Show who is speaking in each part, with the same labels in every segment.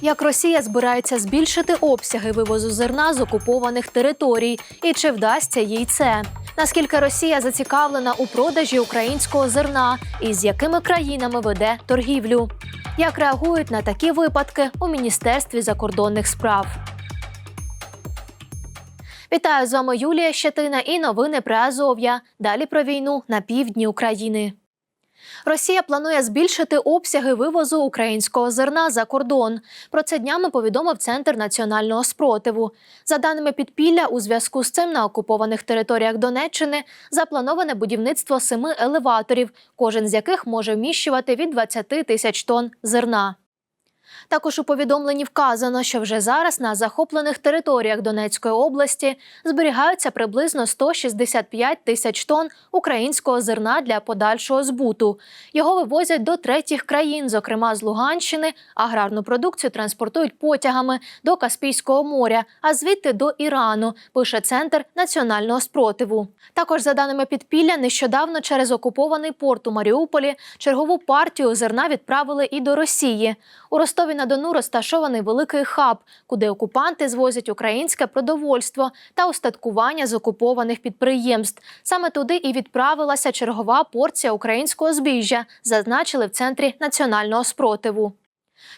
Speaker 1: Як Росія збирається збільшити обсяги вивозу зерна з окупованих територій, і чи вдасться їй це? Наскільки Росія зацікавлена у продажі українського зерна і з якими країнами веде торгівлю? Як реагують на такі випадки у Міністерстві закордонних справ? Вітаю з вами Юлія Щетина і новини про Азов'я. Далі про війну на півдні України. Росія планує збільшити обсяги вивозу українського зерна за кордон. Про це днями повідомив Центр національного спротиву. За даними підпілля, у зв'язку з цим на окупованих територіях Донеччини заплановане будівництво семи елеваторів, кожен з яких може вміщувати від 20 тисяч тонн зерна. Також у повідомленні вказано, що вже зараз на захоплених територіях Донецької області зберігаються приблизно 165 тисяч тонн українського зерна для подальшого збуту. Його вивозять до третіх країн, зокрема з Луганщини. Аграрну продукцію транспортують потягами до Каспійського моря, а звідти до Ірану. Пише центр національного спротиву. Також за даними підпілля, нещодавно через окупований порт у Маріуполі чергову партію зерна відправили і до Росії. У Ростові на Дону розташований великий хаб, куди окупанти звозять українське продовольство та устаткування з окупованих підприємств. Саме туди і відправилася чергова порція українського збіжжя, зазначили в центрі національного спротиву.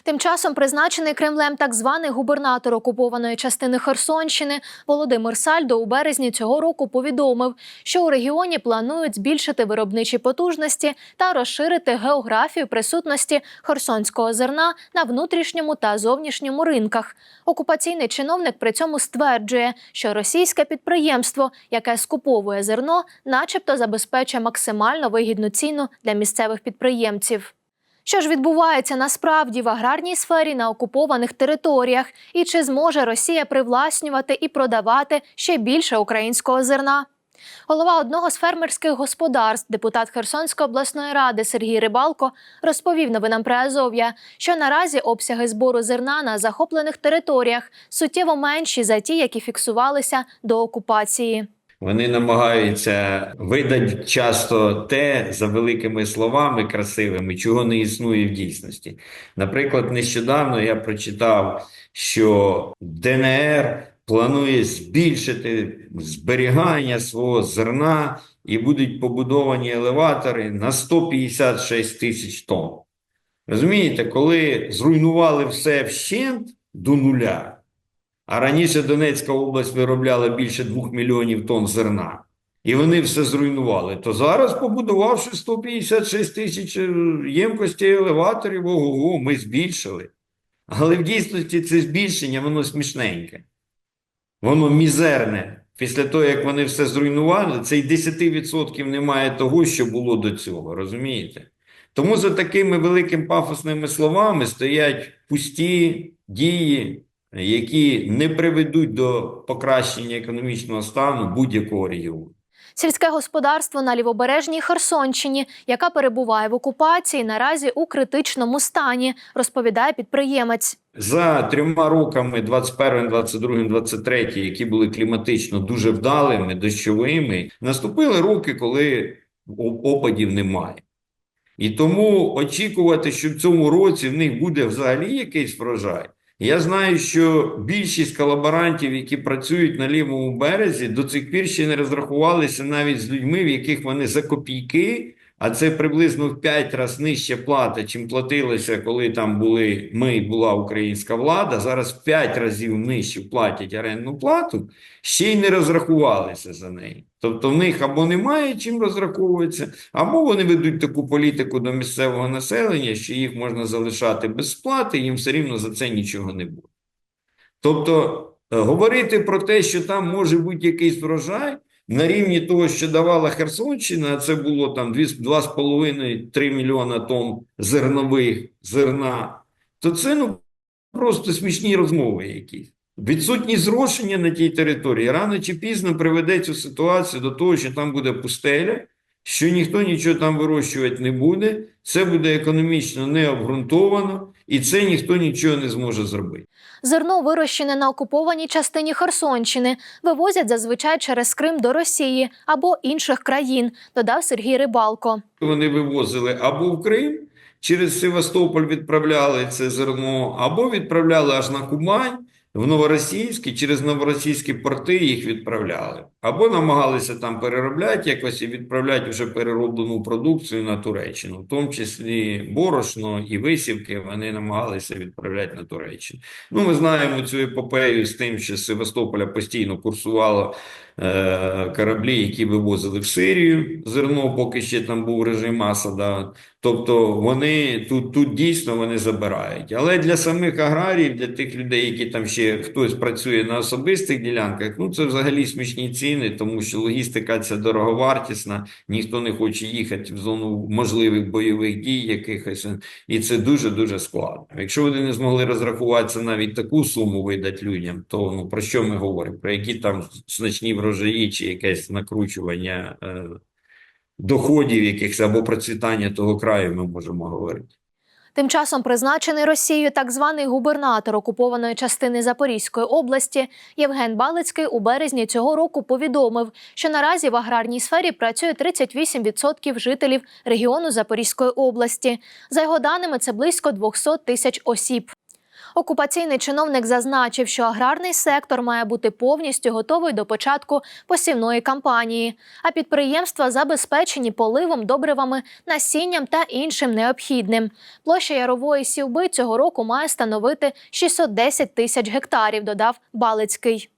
Speaker 1: Тим часом призначений Кремлем так званий губернатор окупованої частини Херсонщини Володимир Сальдо у березні цього року повідомив, що у регіоні планують збільшити виробничі потужності та розширити географію присутності херсонського зерна на внутрішньому та зовнішньому ринках. Окупаційний чиновник при цьому стверджує, що російське підприємство, яке скуповує зерно, начебто забезпечує максимально вигідну ціну для місцевих підприємців. Що ж відбувається насправді в аграрній сфері на окупованих територіях, і чи зможе Росія привласнювати і продавати ще більше українського зерна? Голова одного з фермерських господарств, депутат Херсонської обласної ради Сергій Рибалко, розповів новинам про Азов'я, що наразі обсяги збору зерна на захоплених територіях суттєво менші за ті, які фіксувалися до окупації.
Speaker 2: Вони намагаються видати часто те за великими словами красивими, чого не існує в дійсності. Наприклад, нещодавно я прочитав, що ДНР планує збільшити зберігання свого зерна і будуть побудовані елеватори на 156 тисяч тонн. Розумієте, коли зруйнували все вщент до нуля. А раніше Донецька область виробляла більше 2 мільйонів тонн зерна. І вони все зруйнували. То зараз, побудувавши 156 тисяч е, ємкостей елеваторів, ого, ми збільшили. Але в дійсності це збільшення, воно смішненьке. Воно мізерне. Після того, як вони все зруйнували, це й 10% немає того, що було до цього. Розумієте? Тому за такими великими пафосними словами стоять пусті дії які не приведуть до покращення економічного стану будь-якого регіону.
Speaker 1: Сільське господарство на лівобережній Херсонщині, яка перебуває в окупації, наразі у критичному стані, розповідає підприємець.
Speaker 2: За трьома роками, 21, 22, 23, які були кліматично дуже вдалими, дощовими, наступили роки, коли опадів немає. І тому очікувати, що в цьому році в них буде взагалі якийсь врожай. Я знаю, що більшість колаборантів, які працюють на лівому березі, до цих пір ще не розрахувалися навіть з людьми, в яких вони за копійки, а це приблизно в 5 разів нижче плата, чим платилося, коли там були ми, була українська влада. Зараз в 5 разів нижче платять орендну плату, ще й не розрахувалися за неї. Тобто в них або немає чим розраховуватися, або вони ведуть таку політику до місцевого населення, що їх можна залишати без сплати, їм все рівно за це нічого не буде. Тобто е, говорити про те, що там може бути якийсь врожай на рівні того, що давала Херсонщина, а це було там 2,5-3 мільйона тонн зернових зерна, то це ну, просто смішні розмови якісь. Відсутність зрошення на тій території. Рано чи пізно приведе цю ситуацію до того, що там буде пустеля, що ніхто нічого там вирощувати не буде, це буде економічно необґрунтовано, і це ніхто нічого не зможе зробити.
Speaker 1: Зерно, вирощене на окупованій частині Херсонщини, вивозять зазвичай через Крим до Росії або інших країн, додав Сергій Рибалко.
Speaker 2: Вони вивозили або в Крим, через Севастополь відправляли це зерно, або відправляли аж на Кубань, в Новоросійськ, і через новоросійські порти їх відправляли. Або намагалися там переробляти якось і відправляти вже перероблену продукцію на Туреччину, в тому числі борошно і висівки вони намагалися відправляти на Туреччину. Ну, ми знаємо цю епопею з тим, що з Севастополя постійно курсувало е, кораблі, які вивозили в Сирію зерно, поки ще там був режим Асада. Тобто вони тут, тут дійсно вони забирають. Але для самих аграріїв, для тих людей, які там ще хтось працює на особистих ділянках, ну це взагалі смішні ціни, тому що логістика ця дороговартісна, ніхто не хоче їхати в зону можливих бойових дій якихось, і це дуже-дуже складно. Якщо вони не змогли розрахуватися навіть таку суму видати людям, то ну про що ми говоримо? Про які там значні врожаї чи якесь накручування е, доходів якихось або процвітання того краю ми можемо говорити.
Speaker 1: Тим часом призначений Росією так званий губернатор окупованої частини Запорізької області Євген Балицький у березні цього року повідомив, що наразі в аграрній сфері працює 38% жителів регіону Запорізької області. За його даними, це близько 200 тисяч осіб. Окупаційний чиновник зазначив, що аграрний сектор має бути повністю готовий до початку посівної кампанії, а підприємства забезпечені поливом, добривами, насінням та іншим необхідним. Площа ярової сівби цього року має становити 610 тисяч гектарів, додав Балицький.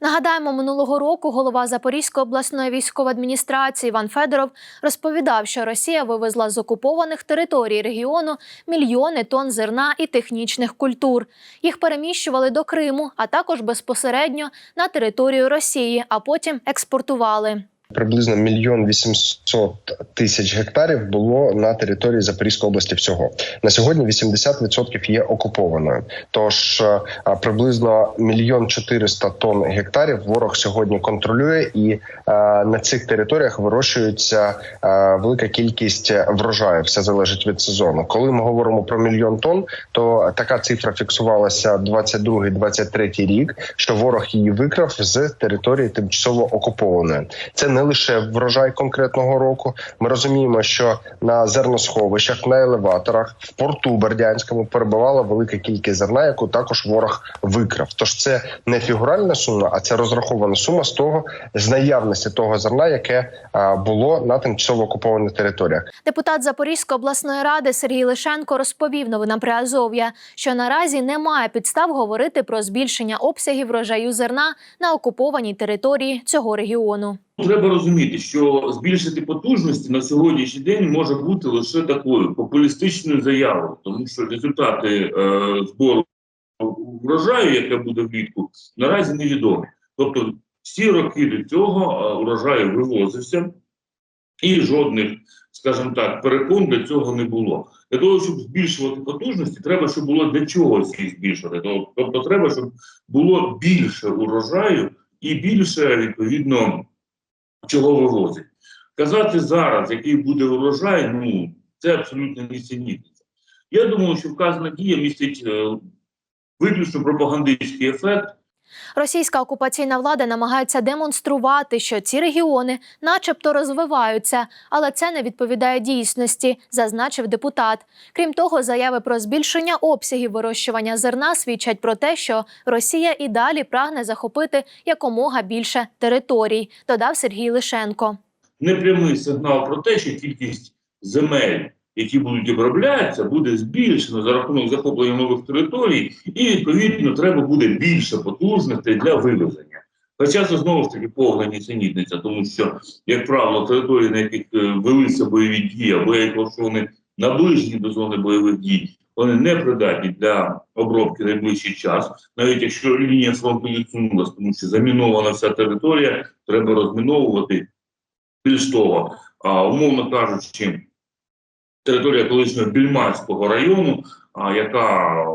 Speaker 1: Нагадаємо, минулого року голова Запорізької обласної військової адміністрації Іван Федоров розповідав, що Росія вивезла з окупованих територій регіону мільйони тонн зерна і технічних культур. Їх переміщували до Криму, а також безпосередньо на територію Росії, а потім експортували.
Speaker 3: Приблизно мільйон вісімсот тисяч гектарів було на території Запорізької області. Всього на сьогодні 80% є окупованою. Тож е, приблизно мільйон чотириста тонн гектарів ворог сьогодні контролює, і е, на цих територіях вирощується е, велика кількість врожаю. Все залежить від сезону. Коли ми говоримо про мільйон тонн, то така цифра фіксувалася 22-23 рік. Що ворог її викрав з території тимчасово окупованої. Це не лише врожай конкретного року. Ми розуміємо, що на зерносховищах, на елеваторах, в порту Бердянському перебувала велика кількість зерна, яку також ворог викрав. Тож це не фігуральна сума, а це розрахована сума з того з наявності того зерна, яке було на тимчасово окупованих територіях.
Speaker 1: Депутат Запорізької обласної ради Сергій Лишенко розповів новинам Приазов'я, що наразі немає підстав говорити про збільшення обсягів врожаю зерна на окупованій території цього регіону.
Speaker 4: Треба розуміти, що збільшити потужності на сьогоднішній день може бути лише такою популістичною заявою, тому що результати е, збору врожаю, яке буде влітку, наразі невідомі. Тобто, всі роки до цього е, урожай вивозився, і жодних, скажімо так, перекон для цього не було. Для того, щоб збільшувати потужності, треба, щоб було для чогось їх збільшувати. Тобто, треба, щоб було більше урожаю і більше відповідно чого вивозять. Казати зараз, який буде урожай, ну це абсолютно нісенітниця. Я думаю, що вказана дія містить е, виключно пропагандистський ефект.
Speaker 1: Російська окупаційна влада намагається демонструвати, що ці регіони, начебто, розвиваються, але це не відповідає дійсності, зазначив депутат. Крім того, заяви про збільшення обсягів вирощування зерна свідчать про те, що Росія і далі прагне захопити якомога більше територій, додав Сергій Лишенко.
Speaker 4: Непрямий сигнал про те, що кількість земель, які будуть оброблятися, буде збільшена за рахунок захоплення нових територій, і відповідно треба буде більше потужностей для вивезення. Хоча це знову ж таки повна нісенітниця, тому що, як правило, території, на яких е, велися бойові дії, або якщо вони наближені до зони бойових дій, вони не придатні для обробки найближчий час, навіть якщо лінія фронту відсунулася, тому що замінована вся територія, треба розміновувати. Більш того, а, умовно кажучи, територія колишнього Більманського району, яка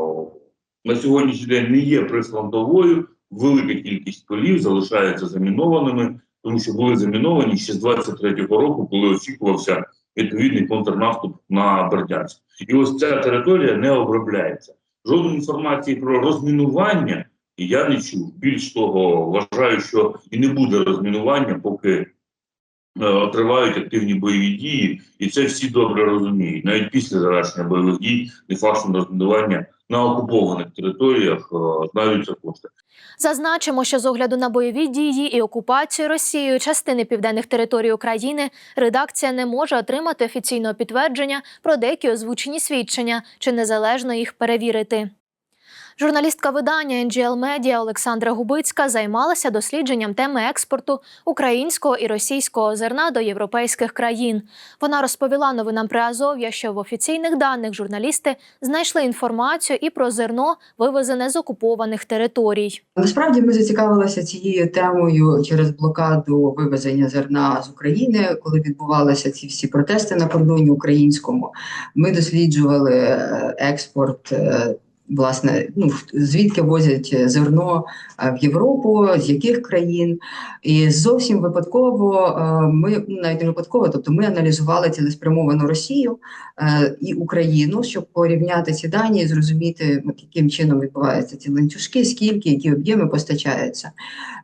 Speaker 4: на сьогоднішній день не є прифронтовою, велика кількість полів залишаються замінованими, тому що були заміновані ще з 23-го року, коли очікувався відповідний контрнаступ на Бердянськ. І ось ця територія не обробляється. Жодної інформації про розмінування я не чув. Більш того, вважаю, що і не буде розмінування, поки тривають активні бойові дії, і це всі добре розуміють. Навіть після завершення бойових дій, де фактом розмінування на окупованих територіях е, знайдуться кошти.
Speaker 1: Зазначимо, що з огляду на бойові дії і окупацію Росією частини південних територій України редакція не може отримати офіційного підтвердження про деякі озвучені свідчення чи незалежно їх перевірити. Журналістка видання NGL Media Олександра Губицька займалася дослідженням теми експорту українського і російського зерна до європейських країн. Вона розповіла новинам при Азов'я, що в офіційних даних журналісти знайшли інформацію і про зерно, вивезене з окупованих територій.
Speaker 5: Насправді ми зацікавилися цією темою через блокаду вивезення зерна з України, коли відбувалися ці всі протести на кордоні українському. Ми досліджували е, експорт. Е, Власне, ну звідки возять зерно е, в Європу, з яких країн, і зовсім випадково е, ми ну, навіть не випадково, тобто ми аналізували цілеспрямовану Росію е, і Україну, щоб порівняти ці дані і зрозуміти, яким чином відбуваються ці ланцюжки, скільки які об'єми постачаються.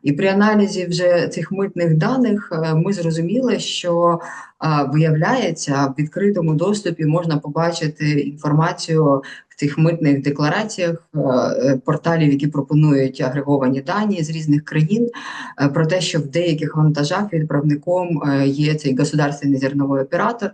Speaker 5: І при аналізі вже цих митних даних е, ми зрозуміли, що е, виявляється в відкритому доступі можна побачити інформацію в цих митних деклараціях е, е, порталів, які пропонують агреговані дані з різних країн, е, про те, що в деяких вантажах відправником є цей государственний зерновий оператор,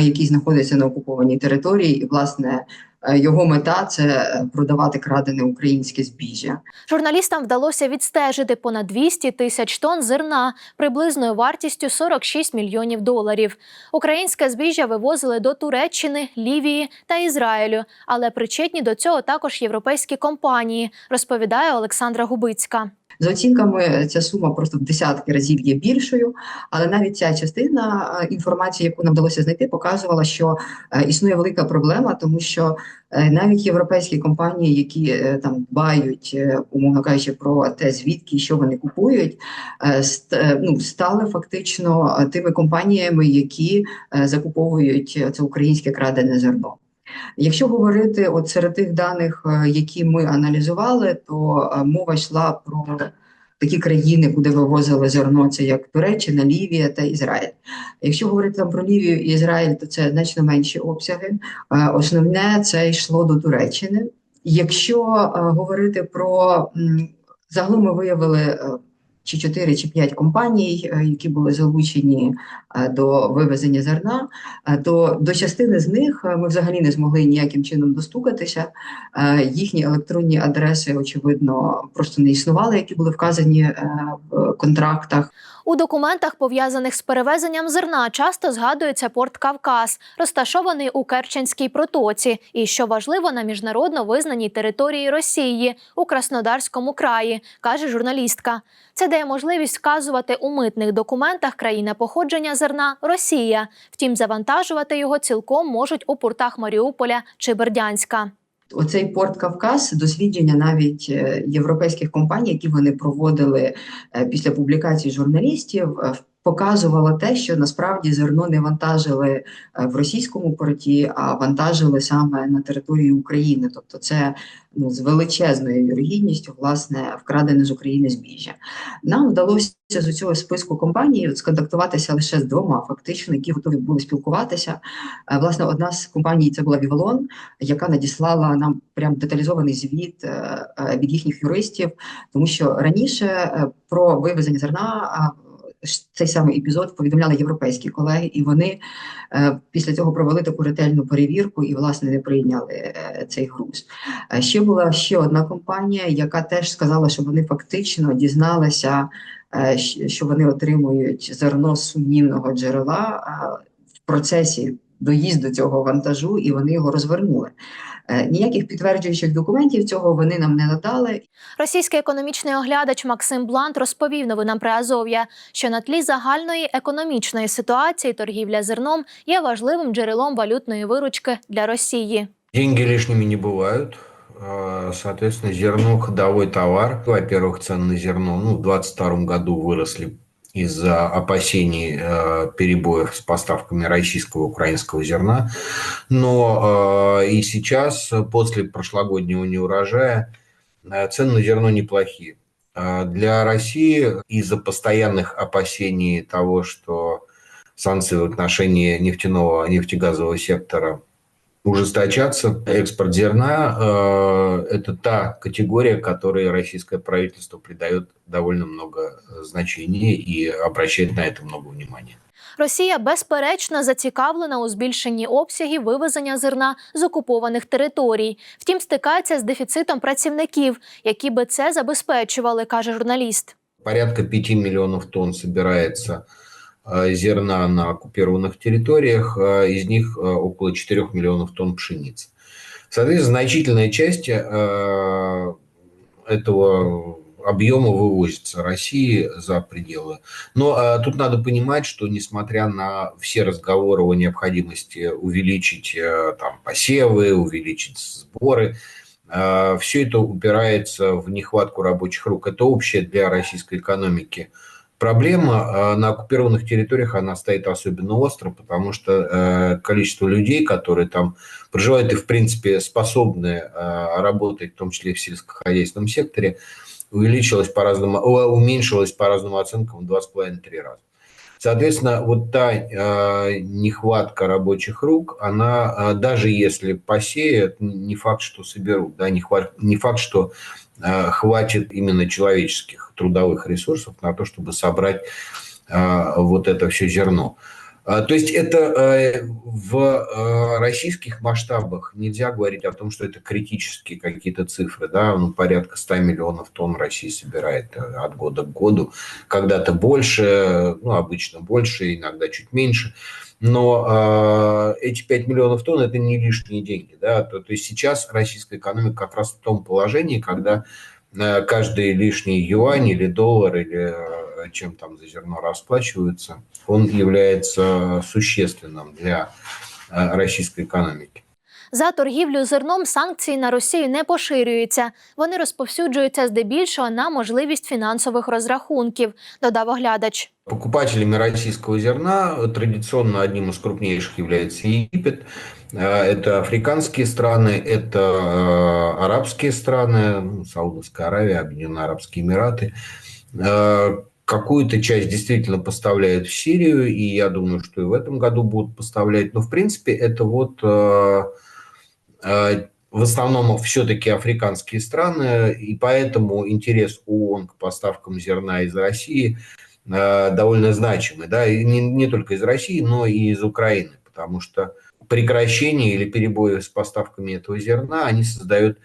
Speaker 5: який знаходиться на окупованій території, і власне. Е, Його мета це е, продавати крадене українське збіжжя.
Speaker 1: Журналістам вдалося відстежити понад 200 тисяч тонн зерна приблизною вартістю 46 мільйонів доларів. Українське збіжжя вивозили до Туреччини, Лівії та Ізраїлю, але причетні до цього також європейські компанії, розповідає Олександра Губицька.
Speaker 5: За оцінками, ця сума просто в десятки разів є більшою, але навіть ця частина е, інформації, яку нам вдалося знайти, показувала, що е, існує велика проблема, тому що е, навіть європейські компанії, які е, там дбають, е, умовно кажучи, про те, звідки що вони купують, е, е, ну, стали фактично е, тими компаніями, які е, закуповують е, це українське крадене зерно. Якщо говорити от серед тих даних, е, які ми аналізували, то е, мова йшла про такі країни, куди вивозили зерно, це як Туреччина, Лівія та Ізраїль. Якщо говорити там про Лівію і Ізраїль, то це значно менші обсяги. Е, Основне це йшло до Туреччини. Якщо говорити про загалом, ми виявили. Чи 4, чи 5 компаній, е, які були залучені е, до вивезення зерна, Е, то до частини з них ми взагалі не змогли ніяким чином достукатися. Їхні електронні адреси, очевидно, просто не існували, які були вказані в контрактах.
Speaker 1: У документах, пов'язаних з перевезенням зерна, часто згадується порт Кавказ, розташований у Керченській протоці, і що важливо на міжнародно визнаній території Росії у Краснодарському краї, каже журналістка. Це дає можливість вказувати у митних документах країна походження зерна Росія. Втім, завантажувати його цілком можуть у портах Маріуполя чи Бердянська.
Speaker 5: Оцей порт Кавказ, дослідження навіть е, європейських компаній, які вони проводили е, після публікацій журналістів, е, показувало те, що насправді зерно не вантажили е, в російському порті, а вантажили саме на території України. Тобто, це ну з величезною вірогідністю власне вкрадене з України збіжжя. Нам вдалося з цього списку компаній сконтактуватися лише з двома, фактично, які готові були спілкуватися. Е, Власне, одна з компаній це була Вівалон, яка надіслала нам прям деталізований звіт е, від їхніх юристів, тому що раніше про вивезення зерна. Цей самий епізод повідомляли європейські колеги, і вони е, після цього провели таку ретельну перевірку і власне не прийняли е, цей груз. Е, ще була ще одна компанія, яка теж сказала, що вони фактично дізналися, що вони отримують зерно з сумнівного джерела в процесі доїзду цього вантажу, і вони його розвернули. Е, Ніяких підтверджуючих документів цього вони нам не надали.
Speaker 1: Російський економічний оглядач Максим Блант розповів новинам при Азов'я, що на тлі загальної економічної ситуації торгівля зерном є важливим джерелом валютної виручки для Росії.
Speaker 6: Деньги лишними не бывают. А, Соответственно, зерно – ходовой товар. Во-первых, цены на зерно ну, в 2022 году выросли из-за опасений э, перебоев с поставками российского и украинского зерна. Но э, и сейчас, после прошлогоднего неурожая, э, цены на зерно неплохие. Для России из-за постоянных опасений того, что санкции в отношении нефтяного, нефтегазового сектора ужесточаться. Экспорт зерна э, – это та категория, которой российское правительство придает довольно много э, значения и обращает на это много внимания.
Speaker 1: Росія безперечно зацікавлена у збільшенні обсягів вивезення зерна з окупованих територій. Втім, стикається з дефіцитом працівників, які би це забезпечували, каже журналіст.
Speaker 6: Порядка 5 миллионов тонн собирается э, зерна на оккупированных территориях, э, из них э, около 4 миллионов тонн пшеницы. Соответственно, значительная часть э, этого объема вывозится России за пределы. Но э, тут надо понимать, что несмотря на все разговоры о необходимости увеличить э, там, посевы, увеличить сборы, все это упирается в нехватку рабочих рук. Это общая для российской экономики проблема. Э, На оккупированных территориях она стоит особенно остро, потому что э, количество людей, которые там проживают и, в принципе, способны э, работать, в том числе в сельскохозяйственном секторе, увеличилось по разным, о, уменьшилось по разным оценкам в 2,5-3 раза. Соответственно, вот та э, нехватка рабочих рук, она э, даже если посеют, не факт, что соберут, да, не, хват, не факт, что хватит именно человеческих трудовых ресурсов на то, чтобы собрать э, вот это все зерно. А, То есть это э, в э, российских масштабах нельзя говорить о том, что это критические какие-то цифры, да, ну, порядка 100 миллионов тонн Россия собирает э, от года к году, когда-то больше, ну, обычно больше, иногда чуть меньше, но э, эти 5 миллионов тонн это не лишние деньги, да, то, то есть сейчас российская экономика как раз в том положении, когда э, каждый лишний юань или доллар или чем там за зерно расплачиваются, он является существенным для э, российской экономики.
Speaker 1: За торгівлю зерном санкції на Росію не поширюються. Вони розповсюджуються здебільшого на можливість фінансових розрахунків, додав оглядач.
Speaker 6: Покупателями российского зерна традиционно одним из крупнейших является Египет. Э, Это африканские страны, это э, арабские страны, ну, Саудовская Аравия, Объединенные Арабские Эмираты. Какую-то часть действительно поставляют в Сирию, и я думаю, что и в этом году будут поставлять. Но, в принципе, это вот э, э, в основном все-таки африканские страны, и поэтому интерес ООН к поставкам зерна из России э, довольно значимый, да, и не, не только из России, но и из Украины, потому что прекращение или перебои с поставками этого зерна, они создают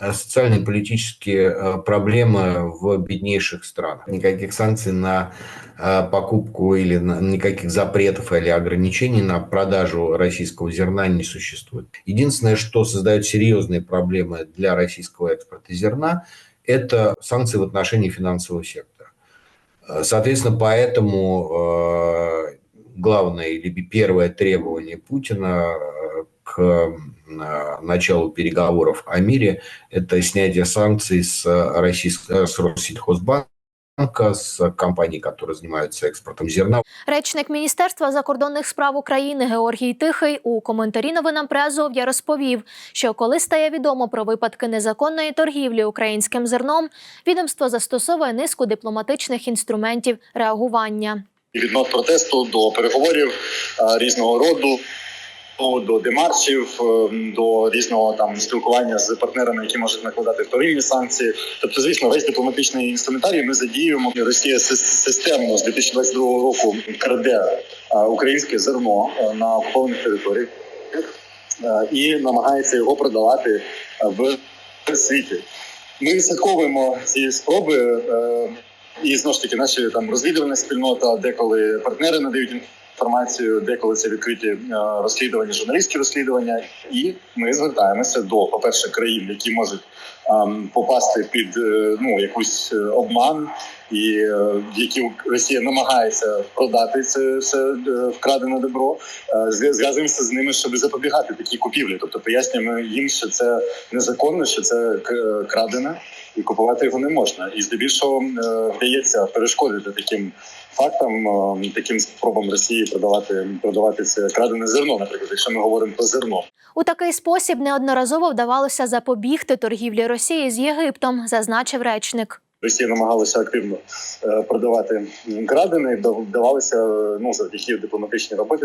Speaker 6: социальные и политические э, проблемы в беднейших странах. Никаких санкций на э, покупку или никаких запретов или ограничений на продажу российского зерна не существует. Единственное, что создает серьезные проблемы для российского экспорта зерна, это санкции в отношении финансового сектора. Э, Соответственно, поэтому э, главное или первое требование Путина э, к э, началу переговоров о мире – это снятие санкций с, российского, с Россельхозбанка, с компаний, которые занимаются экспортом зерна.
Speaker 1: Речник Міністерства закордонних справ України Георгій Тихий у коментарі новинам при Азов'я розповів, що коли стає відомо про випадки незаконної торгівлі українським зерном, відомство застосовує низку дипломатичних інструментів реагування.
Speaker 7: від нот протесту до переговорів е, різного роду. до демаршів, е, до різного там спілкування з партнерами, які можуть накладати вторинні санкції. Тобто, звісно, весь дипломатичний інструментарій ми задіюємо. Росія системно з 2022 року краде е, українське зерно е, на окупованих територіях е, і намагається його продавати в світі. Ми відслідковуємо ці спроби. і знову ж таки, наші там розвідувальна спільнота, деколи партнери надають інформацію, деколи це відкриті е, розслідування, журналістські розслідування. І ми звертаємося до, по-перше, країн, які можуть попасти під е, ну якусь е, обман, і е, які Росія намагається продати це все вкрадене добро. Зв'язуємося з ними, щоб запобігати такій купівлі. Тобто пояснюємо їм, що це незаконно, що це крадене і купувати його не можна. І здебільшого вдається перешкодити таким фактам, е, таким спробам Росії продавати продавати це крадене зерно. Наприклад, якщо ми говоримо про зерно.
Speaker 1: У такий спосіб неодноразово вдавалося запобігти торгівлі Росії з Єгиптом, зазначив речник.
Speaker 7: Росія намагалася активно е, продавати крадене, вдав- вдавалося е, ну завдяки дипломатичній роботі,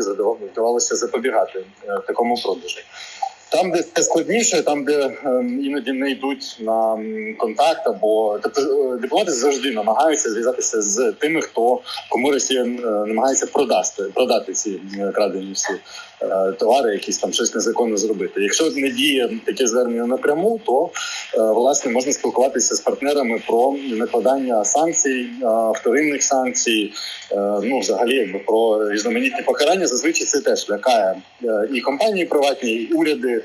Speaker 7: вдавалося запобігати е, такому продажу. Там, де це складніше, там, де е, іноді не йдуть на контакт, або тобто е, дипломати завжди намагаються зв'язатися з тими, хто кому Росія е, намагається продати, продати ці крадені всі е, товари, якісь там щось незаконно зробити. Якщо не діє таке звернення напряму, то власне можна спілкуватися з партнерами про накладання санкцій, вторинних санкцій, ну взагалі якби про різноманітні покарання. Зазвичай це теж лякає і компанії приватні, і уряди.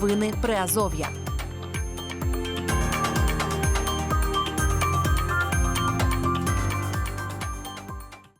Speaker 8: Новини Приазов'я.